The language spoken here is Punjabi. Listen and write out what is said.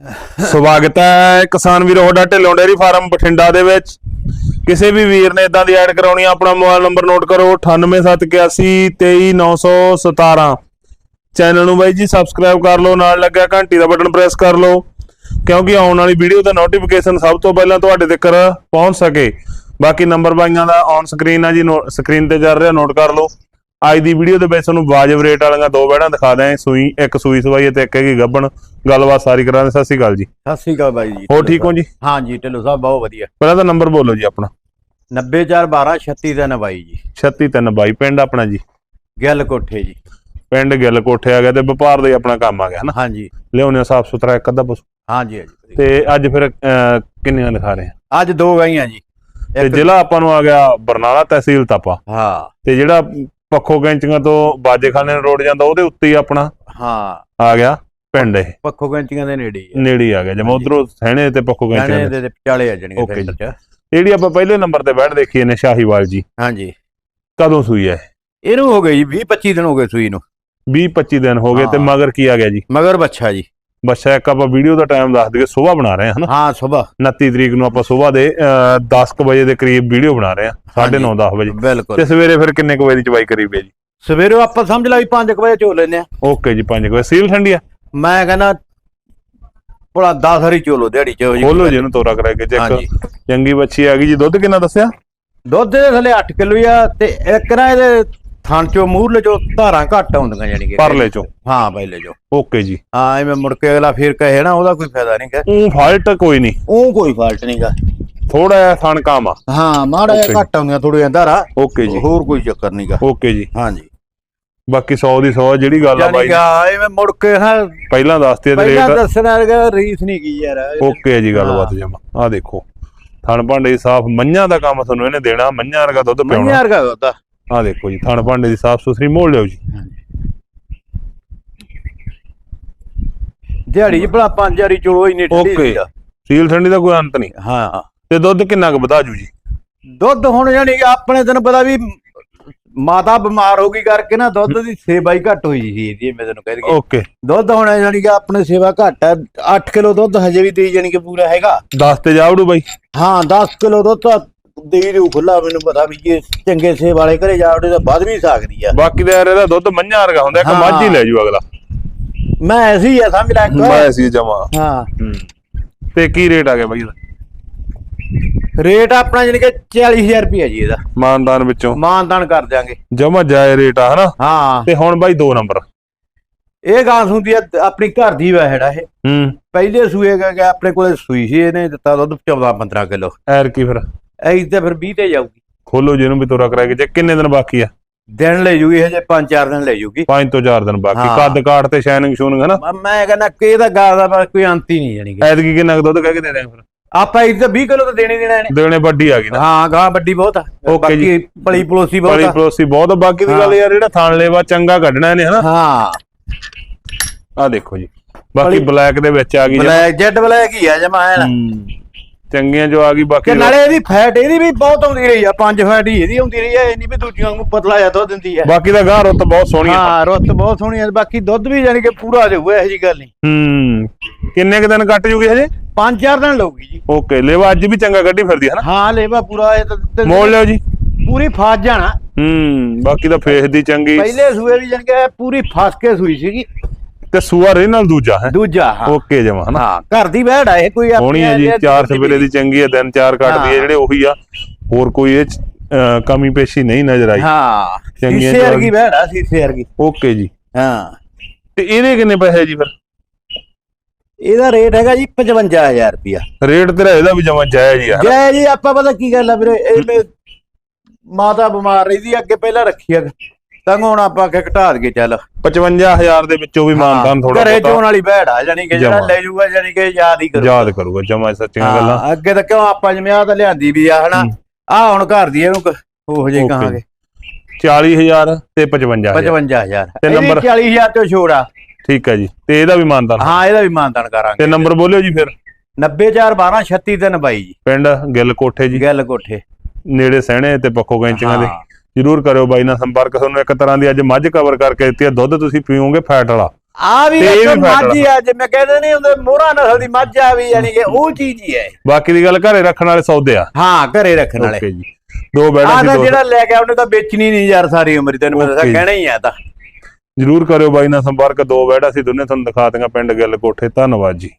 ਸਵਾਗਤ ਹੈ ਕਿਸਾਨ ਵੀਰੋ, ਤੁਹਾਡਾ ਢਿੱਲੋਂ ਡੇਅਰੀ ਫਾਰਮ ਬਠਿੰਡਾ ਦੇ ਵਿੱਚ। ਕਿਸੇ ਵੀ ਵੀਰ ਨੇ ਇਦਾਂ ਦੀ ਐਡ ਕਰਾਉਣੀ ਆ, ਆਪਣਾ ਮੋਬਾਈਲ ਨੰਬਰ ਨੋਟ ਕਰੋ 9871823917 ਚੈਨਲ ਨੂੰ ਬਾਈ ਜੀ ਸਬਸਕ੍ਰਾਈਬ ਕਰ ਲਓ, ਨਾਲ ਲੱਗਿਆ ਘੰਟੀ ਦਾ ਬਟਨ ਪ੍ਰੈਸ ਕਰ ਲਓ, ਕਿਉਂਕਿ ਆਉਣ ਵਾਲੀ ਵੀਡੀਓ ਦਾ ਨੋਟੀਫਿਕੇਸ਼ਨ ਸਭ ਤੋਂ ਪਹਿਲਾਂ ਤੁਹਾਡੇ ਤੱਕ ਪਹੁੰਚ ਸਕੇ। ਬਾਕੀ ਨੰਬਰ ਬਾਈਆਂ ਦਾ ਔਨ ਸਕਰੀਨ ਆ ਜੀ ਸਕਰੀਨ ਤੇ ਚੱਲ ਰਿਹਾ ਨੋਟ ਕਰ ਲਓ। ਅੱਜ ਦੀ ਵੀਡੀਓ ਦੇ ਵਿੱਚ ਤੁਹਾਨੂੰ ਵਾਜਬ ਰੇਟ ਵਾਲੀਆਂ ਦੋ ਬੈੜਾਂ ਦਿਖਾ ਦਿਆਂ ਸੂਈ ਇੱਕ ਸੂਈ ਸਵਾਈ ਤੇ ਇੱਕ ਹੈਗੀ ਗੱਬਣ। ਗੱਲਬਾਤ ਸਾਰੀ ਕਰਾਂਗੇ ਸਤਿ ਸ਼੍ਰੀ ਅਕਾਲ ਜੀ। ਸਤਿ ਸ੍ਰੀ ਅਕਾਲ ਬਾਈ ਜੀ। ਹੋਰ ਠੀਕ ਹੋ ਜੀ? ਹਾਂ ਜੀ ਢਿੱਲੋਂ ਸਾਹਿਬ ਬਹੁਤ ਵਧੀਆ। ਪਹਿਲਾਂ ਤਾਂ ਨੰਬਰ ਬੋਲੋ ਜੀ ਆਪਣਾ। 90412 ਬਾਈ ਜੀ। 3632 ਪਿੰਡ ਆਪਣਾ ਜੀ? ਗੱਲ ਕੋਠੇ ਜੀ। ਪਿੰਡ ਗਿੱਲ ਕੋਠੇ ਆ ਗਿਆ ਤੇ ਵਪਾਰ ਦਾ ਹੀ ਆਪਣਾ ਕੰਮ ਆ ਗਿਆ ਹਨਾ ਹਾਂ ਜੀ। ਲਿਆਉਣੇ ਸਾਫ਼ ਸੁਥਰਾ ਇੱਕ ਅੱਧਾ ਪਸ਼ੂ। ਹਾਂ ਜੀ ਹਾਂ ਜੀ ਤੇ ਅੱਜ ਫਿਰ ਕਿੰਨੀਆਂ ਲਿਖਾ ਰਹੇ ਆ? ਅੱਜ ਦੋ ਗਾਈਆਂ ਜੀ। ਤੇ ਜ਼ਿਲ੍ਹਾ ਆਪਾਂ ਨੂੰ ਆ ਗਿਆ ਬਰਨਾਲਾ ਤਹਿਸੀਲ ਤਾਪਾ। ਹਾਂ। ਤੇ ਜਿਹੜਾ ਪੱਖੋ ਕੈਂਚੀਆਂ ਤੋਂ ਬਾਜੇਖਾਨੇ ਨੂੰ ਰੋਡ ਜਾਂਦਾ ਉਹਦੇ ਉੱਤੇ ਹੀ ਆਪਣਾ ਹਾਂ। ਆ ਗਿਆ ਪਿੰਡ ਇਹ। ਪੱਖੋ ਗੰਚੀਆਂ ਦੇ ਨੇੜੇ ਹੀ ਨੇੜੇ ਹੀ ਆ ਗਿਆ ਜਿਵੇਂ ਉਧਰੋਂ ਸਹਿਣੇ ਤੇ ਪੱਖੋ ਗਾਣੇ ਕੈਂਚੀਆਂ ਦੇ। ਤੇ ਵਿਚਾਲੇ ਆ ਜਾਣਗੇ Okay ਸੈਂਟਰ ਚ। ਜਿਹੜੀ ਆਪਾਂ ਪਹਿਲੇ ਨੰਬਰ ਤੇ ਬੈਠ ਦੇਖੀਏ ਨੇ ਸ਼ਾਹੀਵਾਲ ਜੀ। ਹਾਂ ਜੀ ਕਦੋਂ ਸੂਈ ਹੈ ਇਹਨੂੰ ਹੋ ਜੀ 20 25 ਦਿਨ ਹੋ ਗਏ ਸੂਈ ਨੂੰ। 20 25 ਦਿਨ ਹੋ ਗਏ ਤੇ ਹਾਂ। ਮਗਰ ਕੀ ਆ ਗਿਆ ਜੀ? ਮਗਰ ਬੱਚਾ ਜੀ। ਬੱਚਾ ਇੱਕ ਆਪਾਂ ਵੀਡੀਓ ਦਾ ਟਾਈਮ ਦੱਸ ਦਈਏ ਸਵੇਰ ਬਣਾ ਰਹੇ ਹਾਂ ਹਾਂ ਸਵੇਰ। 29 ਤਰੀਕ ਨੂੰ ਆਪਾਂ ਸਵੇਰ ਦੇ 10 ਵਜੇ ਦੇ ਕਰੀਬ ਵੀਡੀਓ ਬਣਾ ਰਹੇ ਹਾਂ 9:30 10 ਵਜੇ। ਬਿਲਕੁਲ। ਤੇ ਸਵੇਰੇ ਫਿਰ ਕਿੰਨੇ ਕੁ ਵਜੇ ਦੀ ਚਵਾਈ ਕਰੀਬ ਹੈ ਜੀ? ਸਵੇਰੇ ਆਪਾਂ ਸਮਝ ਲਾ ਵੀ 5 ਵਜੇ ਚੋ ਲੈਨੇ ਆ ਓਕੇ ਜੀ 5 ਵਜੇ। ਸੀਲ ਠੰਡੀ ਆ? ਮੈਂ ਕਹਿੰਦਾ ਭਲਾ 10 ਹਰੀ ਚੋਲੋ ਦਿਹਾੜੀ ਚ। ਜੀ ਖੋਲੋ ਜੀ ਇਹਨੂੰ ਤੋਰਾ ਕਰਾ ਕੇ ਚੈੱਕ ਚੰਗੀ ਬੱਚੀ ਆ ਗਈ ਜੀ ਦੁੱਧ ਕਿੰਨਾ ਦੱਸਿਆ? ਦੁੱਧ ਦੇ ਥੱਲੇ 8 ਕਿਲੋ ਆ ਤੇ ਇੱਕ ਨਾ ਇਹਦੇ ਥਣ ਚੋਂ ਮੂਰਲੇ ਚੋਂ ਧਾਰਾਂ ਘੱਟ ਆਉਂਦੀਆਂ ਜਾਨੀ ਕਿ ਪਰਲੇ ਚੋਂ। ਹਾਂ ਪਹਿਲੇ ਚੋਂ। ਓਕੇ ਜੀ। ਹਾਂ ਐਵੇਂ ਮੁੜ ਕੇ ਅਗਲਾ ਫੇਰ ਕਹੇ ਨਾ ਉਹਦਾ ਕੋਈ ਫਾਇਦਾ ਨਹੀਂ ਕਿ ਉਹ ਫਾਲਟ ਕੋਈ ਨਹੀਂ ਉਹ ਕੋਈ ਫਾਲਟ ਨਹੀਂਗਾ ਥੋੜਾ ਜਿਹਾ ਥਣ ਕਾਮ ਆ ਹਾਂ ਮਾੜਾ. ਜਿਹਾ ਘੱਟ ਆਉਂਦੀਆਂ ਥੋੜੀਆਂ ਧਾਰਾਂ। ਓਕੇ ਜੀ। ਹੋਰ ਕੋਈ ਚੱਕਰ ਨਹੀਂਗਾ ਓਕੇ ਜੀ। ਹਾਂ ਜੀ। ਬਾਕੀ 100 ਦੀ 100 ਜਿਹੜੀ ਗੱਲ ਆ ਜਾਨੀ ਬਾਈ। ਕਿ ਹਾਂ, ਐਵੇਂ ਮੁੜ ਕੇ ਹਾਂ ਪਹਿਲਾਂ ਦੱਸਤੇ ਤੇ ਪਹਿਲਾਂ ਰੇਟ। ਦੱਸਣਾ ਹੈਗਾ ਰੀਸ ਨਹੀਂ ਕੀ ਯਾਰ। ਓਕੇ ਜੀ ਗੱਲਬਾਤ ਜਮਾ ਆ ਦੇਖੋ। ਥਣ ਭਾਂਡੇ ਸਾਫ਼ ਮੱਝਾਂ ਦਾ ਕੰਮ ਤੁਹਾਨੂੰ ਇਹਨੇ ਦੇਣਾ ਮੱਝਾਂ ਵਰਗਾ ਦੁੱਧ ਪਿਆਉਣਾ ਮੰਨਿਆਰ ਦਾ ਹੁੰਦਾ ਆ ਦੇਖੋ ਜੀ ਥਣ ਭਾਂਡੇ ਦੀ ਸਾਫ਼ ਸੁਥਰੀ ਮੋੜ ਲਿਓ ਜੀ। ਦਿਹਾੜੀ ਚ ਭਲਾ ਪੰਜ ਹਰੀ ਚੋਲੋ ਇੰਨੀ ਓਕੇ। ਸੀਲ ਠੰਡੀ ਦਾ ਕੋਈ ਅੰਤ ਨਹੀਂ। ਹਾਂ। ਤੇ ਦੁੱਧ ਕਿੰਨਾ ਕੁ ਵਧਾ ਜੂ ਜੀ? ਦੁੱਧ ਹੁਣ ਜਾਨੀ ਕਿ ਆਪਣੇ ਤੈਨੂੰ ਪਤਾ ਵੀ ਮਾਤਾ ਬਿਮਾਰ ਹੋ ਗਈ ਕਰਕੇ ਨਾ ਦੁੱਧ ਦੀ ਸੇਵਾ ਹੀ ਘੱਟ ਹੋਈ ਸੀ ਇਹਦੀ ਮੈਂ ਤੈਨੂੰ ਕਹਿ ਦਈ ਓਕੇ। ਦੁੱਧ ਹੁਣ ਜਾਨੀ ਕਿ ਆਪਣੇ ਸੇਵਾ ਘੱਟ ਹੈ 8 ਕਿਲੋ ਦੁੱਧ ਹਜੇ ਵੀ ਦੇਈ ਜਾਨੀ ਕਿ ਪੂਰਾ ਹੈਗਾ। 10 ਤੇ ਜਾਵੜੂ ਬਾਈ। ਹਾਂ 10 ਕਿਲੋ ਦੁੱਧ ਤਾਂ ਦੇ ਦਿਓ ਖੁੱਲਾ ਮੈਨੂੰ ਪਤਾ ਵੀ ਜੇ ਚੰਗੇ ਸੇ ਵਾਲੇ ਘਰੇ ਜਾਵੜੇ ਤਾਂ ਵੱਧ ਵੀ ਸਕਦੀ ਆ। ਬਾਕੀ ਦਾ ਯਾਰ ਇਹਦਾ ਦੁੱਧ ਮੱਝਾਂ ਵਰਗਾ ਹੁੰਦਾ ਇੱਕ ਹਾਂ। ਮੱਝ ਹੀ ਲੈ ਜੂ ਅਗਲਾ। ਮੈਂ ਐਸੀ ਆ ਸਮਝ ਲੈ ਇੱਕ। ਮੈਂ ਸੀ ਜਮਾ। ਹਾਂ। ਤੇ ਕੀ ਰੇਟ ਆ ਗਿਆ ਬਾਈ ਇਹਦਾ? ਰੇਟ ਆਪਣਾ ਜਾਨੀ ਕਿ 40000 ਰੁਪਏ ਜੀ ਇਹਦਾ। ਮਾਨਦਾਨ ਵਿੱਚੋਂ। ਮਾਨਦਾਨ ਕਰ ਦਿਆਂਗੇ। ਜਮਾ ਜਾਏ ਰੇਟ ਆ ਹਨਾ? ਹਾਂ। ਤੇ ਹੁਣ ਬਾਈ ਦੋ ਨੰਬਰ। ਇਹ ਗਾਂ ਹੁੰਦੀ ਆ ਆਪਣੀ ਘਰ ਦੀ ਵਹਿੜਾ ਇਹ। ਹੂੰ। ਪਹਿਲੇ ਸੂਏ ਗਾ ਕਿ ਆਪਣੇ ਕੋਲੇ ਸੂਈ ਸੀ ਇਹਨੇ ਦਿੱਤਾ ਦੁੱਧ 14 15 ਕਿਲੋ। ਐਰ ਕੀ ਫਿਰ। ਐਂ ਤੇ ਫਿਰ 20 ਤੇ ਜਾਊਗੀ। ਖੋਲੋ ਜੀ ਇਹਨੂੰ ਵੀ ਤੋਰਾ ਕਰਾ ਕੇ। ਜੇ ਕਿੰਨੇ ਦਿਨ ਬਾਕੀ ਆ? ਦਿਨ ਲੈ ਜੂਗੀ ਹਜੇ 5-4 ਦਿਨ ਲੈ ਜੂਗੀ। 5 ਤੋਂ 4 ਦਿਨ ਬਾਕੀ। ਹਾਂ। ਕੱਦ ਕਾਠ ਤੇ ਸ਼ਾਈਨਿੰਗ ਸ਼ੂਨਿੰਗ ਹਨਾ? ਮ- ਮੈਂ ਕਹਿੰਦਾ ਕਿ ਇਹਦਾ ਗਾਂ ਦਾ ਬਸ ਕੋਈ ਅੰਤ ਹੀ ਨਹੀਂ ਜਾਣੀ ਕਿ ਐਤਕੀ ਕਿੰਨਾ ਕੁ ਦੁੱਧ ਕਹਿ ਕੇ ਦੇ ਰਹੇ ਫਿਰ? ਆਪਾਂ ਇੱਥੇ 20 ਕਿਲੋ ਤਾਂ ਦੇਣੇ ਦੇਣਾ ਇਹਨੇ ਦੇਣੇ ਵੱਡੀ ਆ ਗਈ ਨਾ। ਹਾਂ ਗਾਂ ਵੱਡੀ ਬਹੁਤ ਆ। Okay ਜੀ। ਬਾਕੀ ਪਲੀ ਪਲੋਸੀ ਬਹੁਤ ਬੜੀ ਆ ਪਰੋਸੀ ਬਹੁਤ ਆ। ਬਾਕੀ ਦੀ ਗੱਲ। ਯਾਰ ਜਿਹੜਾ ਥਾਣ ਲੇਵਾ ਚੰਗਾ ਕੱਢਣਾ ਇਹਨੇ ਹਨਾ? ਹਾਂ। ਆ ਦੇਖੋ ਜੀ। ਬਾਕੀ ਬਲੈਕ ਦੇ ਵਿੱਚ ਆ ਗਈ ਜਮਾਂ। ਬਲੈਕ ਜੈਡ ਬਲੈਕ ਹੀ ਆ ਜਮਾ ਐਨ। ਹੂੰ। ਚੰਗੀਆਂ ਜੋ ਆ ਗਈ ਬਾਕੀ ਕਿ ਨਾਲੇ ਇਹਦੀ ਫੈਟ ਇਹਦੀ ਵੀ ਬਹੁਤ ਆਉਂਦੀ ਰਹੀ ਆ ਪੰਜ ਫੈਟ ਹੀ ਇਹਦੀ ਆਉਂਦੀ ਰਹੀ ਆ ਇਹ ਨਹੀਂ ਵੀ ਦੂਜੀਆਂ ਨੂੰ ਪਤਲਾ ਜਾਂ ਦੁੱਧ ਦਿੰਦੀ ਆ। ਬਾਕੀ ਦਾ ਗਾਂ ਰੁੱਤ ਬਹੁਤ ਸੋਹਣੀ ਆ। ਹਾਂ ਰੁੱਤ ਬਹੁਤ ਸੋਹਣੀ ਆ ਬਾਕੀ ਦੁੱਧ ਵੀ ਜਾਨੀ ਕਿ ਪੂਰਾ ਜਾਊਗਾ ਇਹੋ ਜੀ ਗੱਲ ਨਹੀਂ। ਹੂੰ ਕਿੰਨੇ ਕੁ ਦਿਨ ਕੱਟ ਜੂਗੀ ਹਜੇ? ਪੰਜ ਚਾਰ ਦਿਨ ਲਊਗੀ ਜੀ। ਓਕੇ ਲੇਵਾ ਅੱਜ ਵੀ ਚੰਗਾ ਕੱਢੀ ਫਿਰਦੀ ਹੈ ਨਾ ਹਾਂ ਲੇਵਾ ਪੂਰਾ ਇਹ ਤਾਂ ਤੇ- ਮੋੜ ਲਿਓ ਜੀ। ਪੂਰੀ ਫਸ ਜਾਣਾ। ਹੂੰ ਬਾਕੀ ਦਾ ਫੇਸ ਦੀ ਚੰਗੀ। ਪਹਿਲੇ ਸੂਏ ਵੀ ਜਾਨ ਕੇ ਪੂਰੀ ਫਸ ਕੇ ਸੂਈ ਸੀਗੀ। ਤੇ ਸੂਆ ਰੇ ਨਾਲ ਦੂਜਾ ਹੈ। ਦੂਜਾ ਹਾਂ। ਓਕੇ ਜਮਾ ਹਨਾ? ਹਾਂ ਘਰ ਦੀ ਬਹਿੜ ਆ ਇਹ ਕੋਈ ਸੋਹਣੀ ਹੈ ਜੀ ਚਾਰ ਸਵੇਰੇ ਦੀ ਚੰਗੀ ਹੈ ਦਿਨ ਚਾਰ ਕੱਟਦੀ ਹੈ। ਜਿਹੜੇ ਉਹੀ ਆ। ਹੋਰ ਕੋਈ ਇਹ ਕਮੀ ਪੇਸ਼ੀ ਨਹੀਂ ਨਜ਼ਰ ਆਈ। ਹਾਂ ਸੀਸੇ ਚਾਰ- ਵਰਗੀ ਆ ਸੀਸੇ ਵਰਗੀ। ਓਕੇ ਜੀ। ਹਾਂ। ਤੇ ਇਹਦੇ ਕਿੰਨੇ ਪੈਸੇ ਜੀ ਫਿਰ? ਇਹਦਾ ਰੇਟ ਹੈਗਾ ਜੀ 55000 ਰੁਪਿਆ ਰੇਟ ਤੇਰਾ ਇਹਦਾ ਵੀ ਜਮਾ ਜਾਇਜ਼ ਹੀ ਆ ਹਨਾ? ਜੈ ਆਪਾਂ ਪਤਾ ਕੀ ਗੱਲ ਆ ਵੀਰੇ ਇਹ ਮਾਤਾ ਬਿਮਾਰ ਰਹਿੰਦੀ ਆ, ਅੱਗੇ ਪਹਿਲਾਂ ਰੱਖੀ ਆ। ਤਾਂ ਹੁਣ ਆਪਾਂ ਕਿ ਘਟਾ ਦਈਏ ਚੱਲ। 55000 ਦੇ ਵਿੱਚੋਂ ਵੀ ਮਾਨਦਾਨ ਥੋੜਾ ਘਰੇ ਚੋਣ ਵਾਲੀ ਬਹਿੜ ਆ ਜਾਨੀ ਕਿ ਜਿਹੜਾ। ਲੈ ਜਾਊਗਾ ਜਾਨੀ ਕਿ ਯਾਦ ਹੀ ਕਰੂ ਯਾਦ ਕਰੂਗਾ ਜਮਾ ਸੱਚੀਆਂ ਗੱਲਾਂ। ਅੱਗੇ ਤਾਂ ਕਿਉਂ ਆਪਾਂ ਜਿਵੇਂ ਆ ਤਾਂ ਲਿਆਂਦੀ ਵੀ ਆ ਹਨਾ। ਆ ਹੁਣ ਘਰ ਦੀ ਇਹਨੂੰ ਉਹੋ ਜੇ. ਕਹਾਂਗੇ। 40000 ਤੇ 55000 55000 ਤੇ ਨੰਬਰ- 40000 ਤੋਂ ਛੋੜ ਆ। ਠੀਕ ਹੈ ਜੀ। ਤੇ ਇਹਦਾ ਵੀ ਮਾਨਦਾਨ ਹਾਂ ਇਹਦਾ ਵੀ ਮਾਨਦਾਨ ਕਰਾਂਗੇ। ਤੇ ਨੰਬਰ ਬੋਲਿਓ ਜੀ ਫਿਰ। 90412 36322 ਜੀ। ਪਿੰਡ ਗਿੱਲ ਕੋਠੇ ਜੀ। ਗੱਲ ਕੋਠੇ। ਨੇੜੇ ਸਹਿਣੇ ਤੇ ਪੱਖੋ ਕੈਂਚੀਆਂ ਦੇ। ਜਰੂਰ ਕਰਿਓ ਬਾਈ ਨਾਲ ਸੰਪਰਕ। ਤੁਹਾਨੂੰ ਇੱਕ ਤਰ੍ਹਾਂ ਦੀ ਅੱਜ ਮੱਝ ਕਵਰ ਕਰਕੇ ਦਿੱਤੀ ਹੈ। ਦੁੱਧ ਤੁਸੀਂ ਪੀਓਗੇ ਫੈਟ ਵਾਲਾ। ਆ ਵੀ ਇੱਕ ਮੱਝ ਆ ਜਿਵੇਂ ਕਹਿੰਦੇ ਨਹੀਂ ਹੁੰਦੇ ਮੋਹਰਾ ਨਸਲ ਦੀ ਮੱਝ ਆ ਵੀ ਯਾਨੀ ਕਿ ਉਹ ਚੀਜ਼ ਹੀ ਹੈ। ਬਾਕੀ ਦੀ ਗੱਲ ਘਰੇ ਰੱਖਣ ਵਾਲੇ ਸੌਦੇ ਆ। ਹਾਂ ਘਰੇ ਰੱਖਣ ਵਾਲੇ। ਓਕੇ ਜੀ। ਦੋ ਬੈਡਾਂ ਦੋ ਜਿਹੜਾ ਲੈ ਕੇ ਉਹਨੇ ਤਾਂ ਵੇਚਣੀ ਨਹੀਂ ਯਾਰ ਸਾਰੀ ਉਮਰ ਤੈਨੂੰ ਮੈਂ Okay। ਕਹਿਣਾ ਹੀ ਆ ਤਾਂ। ਜਰੂਰ ਕਰਿਓ ਬਾਈ ਨਾਲ ਸੰਪਰਕ। ਦੋ ਬੈਡਾਂ ਸੀ ਦੋਨੇ ਤੁਹਾਨੂੰ ਦਿਖਾ ਦਿਆਂਗਾ ਪਿੰਡ ਗਿੱਲ ਕੋਠੇ। ਧੰਨਵਾਦ ਜੀ।